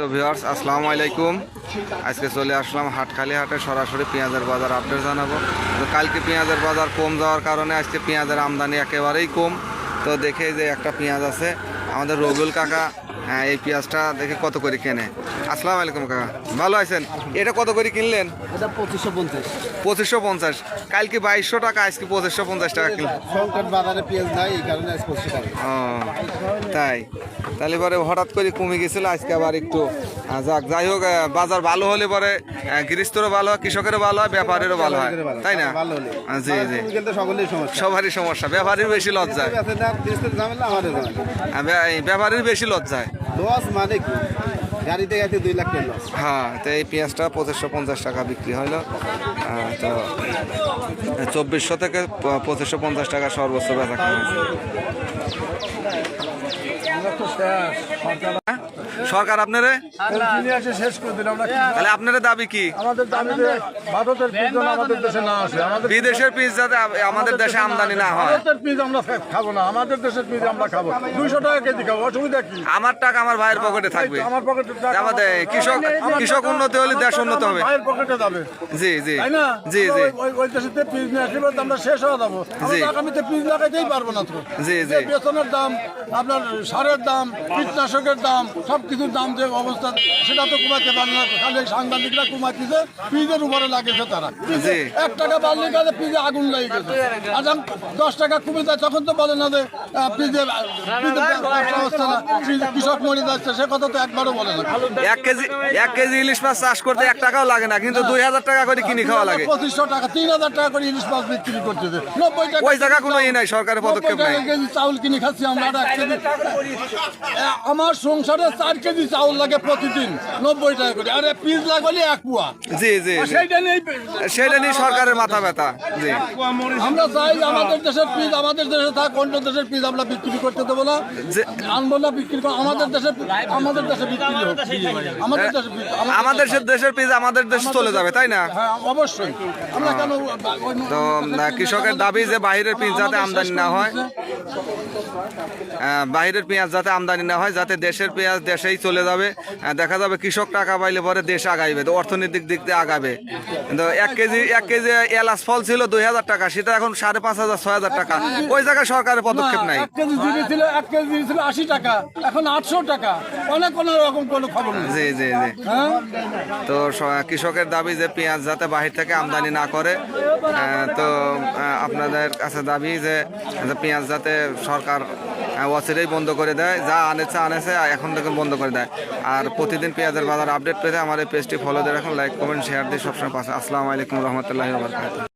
তো ভিউয়ার্স, আসসালামু আলাইকুম। আজকে চলে আসলাম হাটখালি হাটে, সরাসরি পেঁয়াজের বাজার আপডেট জানাব। তো কালকে পেঁয়াজের বাজার কম যাওয়ার কারণে আজকে পেঁয়াজের আমদানি একেবারেই কম। তো দেখে যে একটা পেঁয়াজ আছে, আমাদের রবিউল কাকা হ্যাঁ, এই পেঁয়াজটা দেখে কত করে কেনে? আসসালাম আলাইকুম কাকা। ভালো আছেন? এটা কত করে কিনলেন? এটা পঁচিশশো পঞ্চাশ। পঁচিশশো পঞ্চাশ। কালকে বাইশশো টাকা আজকে পঁচিশশো পঞ্চাশ টাকা কিনলেন। বাজারে পেঁয়াজ নাই এই কারণে ও তাই। তাহলে পরে হঠাৎ করে কমে গেছিল আজকে আবার একটু যাক যাই হোক বাজার ভালো হলে পরে গৃহস্থরও ভালো হয় কৃষকেরও ভালো হয় ব্যাপারেরও ভালো হয়। তাই না? জি জি। সবারই সমস্যা। ব্যাপারীর বেশি লজ্জায় ব্যাপারীর বেশি লজ্জায় লস মানে কি? গাড়িতে গাড়িতে দুই লাখ টাকা লস হ্যাঁ তো এই পেঁয়াজটা পঁচিশশো পঞ্চাশ টাকা বিক্রি হলো আহ, তো চব্বিশশো থেকে প- পঁচিশশো পঞ্চাশ টাকা সর্বোচ্চ বেচা। সরকার আপনারে? শেষ করে দিলাম আমরা কি- তাহলে আপনাদের দাবি কি? আমাদের দাবিতে ভারতের পিস আমাদের দেশে না আসে। বিদেশের পিস যাতে আমাদের দেশে আমদানি না হয়। ভারতের পিস আমরা খাব না। আমাদের দেশের পিস আমরা খাব। দুইশো টাকা কেজি খাব। অসুবিধা কি? আমার টাকা আমার ভাইয়ের পকেটে থাকবে। আমার পকেটে আমাদের কৃষক কৃষক উন্নতি হলে দেশ উন্নত হবে। ভাইয়ের পকেটে যাবে। জি জি। জি জি। ওই- ওই- ওই দেশেতে পিস নিয়ে আসলে আমরা শেষ হয়ে যাব। জি। আগামীতে পিস লাগাইতেই পারব না তো। জি, জি। বেতনের দাম আপনার সারের দাম কীটনাশকের দাম সব কিছুর দাম যে অবস্থা সেটা তো কমাতে পারে না। খালি সাংবাদিকরা কমাইতেছে পিজের উপরে লাগেছে তারা। এক টাকা বাড়লে কাজে পিজে আগুন লেগে গেছে। আর যখন দশ টাকা কমে যায় তখন তো বলে না যে পিজে হচ্ছে না কৃষক মরে যাচ্ছে সে কথা তো একবারও বলে না। এক কেজি এক কেজি ইলিশ মাছ চাষ করতে এক টাকাও লাগে না কিন্তু দুই হাজার টাকা করে কিনে খাওয়া লাগে। পঁচিশশো টাকা তিন হাজার টাকা করে ইলিশ মাছ বিক্রি করতেছে। নব্বই টাকা ওই জায়গা কোনো ই নাই সরকারের পদক্ষেপ নাই। চাউল কিনে খাচ্ছি আমরা আমার সংসারে চার কেজি চাউল লাগে প্রতিদিন নব্বই টাকা করে। আরে পিস লাগলে এক পুয়া। জি জি সেইটা নেই সেটা নিয়ে সরকারের মাথা ব্যথা। জি। আমরা চাই আমাদের দেশের পিস আমাদের দেশে থাক অন্য দেশের পিস আমরা বিক্রি করতে দেবো না। আনব না বিক্রি আমাদের দেশে আমাদের দেশে বিক্রি হোক। আমাদের দেশে আমাদের দেশের পিস আমাদের দেশে চলে যাবে তাই না? হ্যাঁ অবশ্যই। আমরা কেন তো কৃষকের দাবি যে বাইরের পিস যাতে আমদানি না হয়। আহ, বাইরের পেঁয়াজ যাতে আমদানি না হয় যাতে দেশের পেঁয়াজ দেশেই চলে যাবে। দেখা যাবে কৃষক টাকা পাইলে পরে দেশ আগাইবে তো অর্থনৈতিক দিক দিয়ে আগাবে। কিন্তু এক কেজি এক কেজি এলাচ ফল ছিল দুই হাজার টাকা সেটা এখন সাড়ে পাঁচ হাজার ছয় হাজার টাকা। ওই জায়গায় সরকারের পদক্ষেপ নাই। না, এক কেজি জিরে ছিল এক কেজি ছিল আশি টাকা এখন আটশো টাকা। অনেক কোনো রকম কোনো খবর জি জি জি। হ্যাঁ? তো কৃষকের দাবি যে পেঁয়াজ যাতে বাহির থেকে আমদানি না করে তো আপনাদের কাছে দাবি যে পেঁয়াজ যাতে সরকার অচিরেই বন্ধ করে দেয়। যা আনেছে আনেছে এখন থেকে বন্ধ করে দেয়। আর প্রতিদিন পেঁয়াজের বাজার আপডেট পেতে এই পেজটি ফলো দিয়ে রাখুন লাইক কমেন্ট শেয়ার দিয়ে সবসময় পাশে আসসালামু আলাইকুম রহমতুল্লাহ